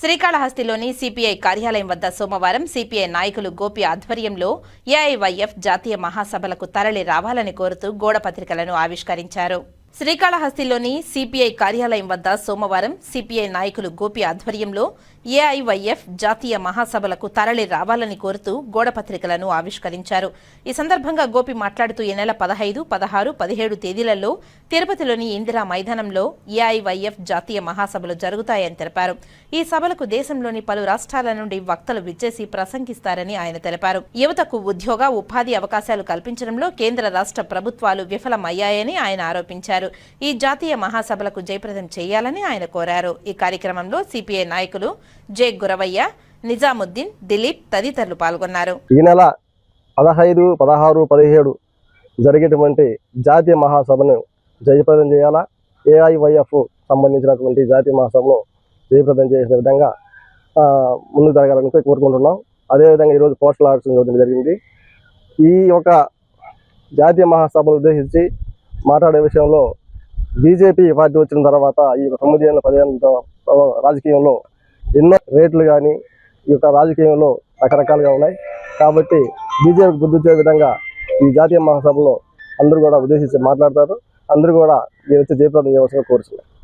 శ్రీకాళహస్తిలోని CPI కార్యాలయం వద్ద సోమవారం సిపిఐ నాయకులు గోపి ఆధ్వర్యంలో ఏఐవైఎఫ్ జాతీయ మహాసభలకు తరలి రావాలని కోరుతూ గోడ పత్రికలను ఆవిష్కరించారు. శ్రీకాళహస్తిలోని సిపిఐ కార్యాలయం వద్ద సోమవారం సిపిఐ నాయకులు గోపి ఆధ్వర్యంలో ఏఐవైఎఫ్ జాతీయ మహాసభలకు తరలి రావాలని కోరుతూ గోడపత్రికలను ఆవిష్కరించారు. ఈ సందర్భంగా గోపి మాట్లాడుతూ ఈ నెల పదహైదు పదహారు పదిహేడు తేదీలలో తిరుపతిలోని ఇందిరా మైదానంలో ఏఐవైఎఫ్ జాతీయ మహాసభలు జరుగుతాయని తెలిపారు. ఈ సభలకు దేశంలోని పలు రాష్ట్రాల నుండి వక్తలు విచ్చేసి ప్రసంగిస్తారని ఆయన తెలిపారు. యువతకు ఉద్యోగ ఉపాధి అవకాశాలు కల్పించడంలో కేంద్ర రాష్ట్ర ప్రభుత్వాలు విఫలమయ్యాయని ఆయన ఆరోపించారు. ఈ జాతీయ మహాసభలకు జయప్రదం చేయాలని ఆయన కోరారు. ఈ కార్యక్రమంలో సిపిఐ నాయకులు జె గురవయ్య నిజాముద్దీన్ దిలీప్ తదితరులు పాల్గొన్నారు. ఈ నెల పదహైదు పదహారు పదిహేడు జరిగేటువంటి జాతీయ మహాసభను జయప్రదం చేయాలా? ఏఐవైఎఫ్ సంబంధించినటువంటి జాతీయ మహాసభను జయప్రదం చేసే విధంగా ముందుకు జరగాలని కోరుకుంటున్నాం. అదేవిధంగా ఈరోజు పోస్టల్ ఆర్ట్స్ జరిగింది ఈ యొక్క జాతీయ మహాసభను ఉద్దేశించి మాట్లాడే విషయంలో బీజేపీ పార్టీ వచ్చిన తర్వాత ఈ యొక్క తొమ్మిది ఏళ్ళ పదిహేను రాజకీయంలో ఎన్నో రేట్లు కానీ ఈ యొక్క రాజకీయంలో రకరకాలుగా ఉన్నాయి. కాబట్టి బీజేపీకి బుద్ధి వచ్చే విధంగా ఈ జాతీయ మహాసభలో అందరూ కూడా ఉద్దేశించి మాట్లాడతారు. అందరూ కూడా ఈ వచ్చి జయప్రదం చేయవలసిన కోరుతున్నారు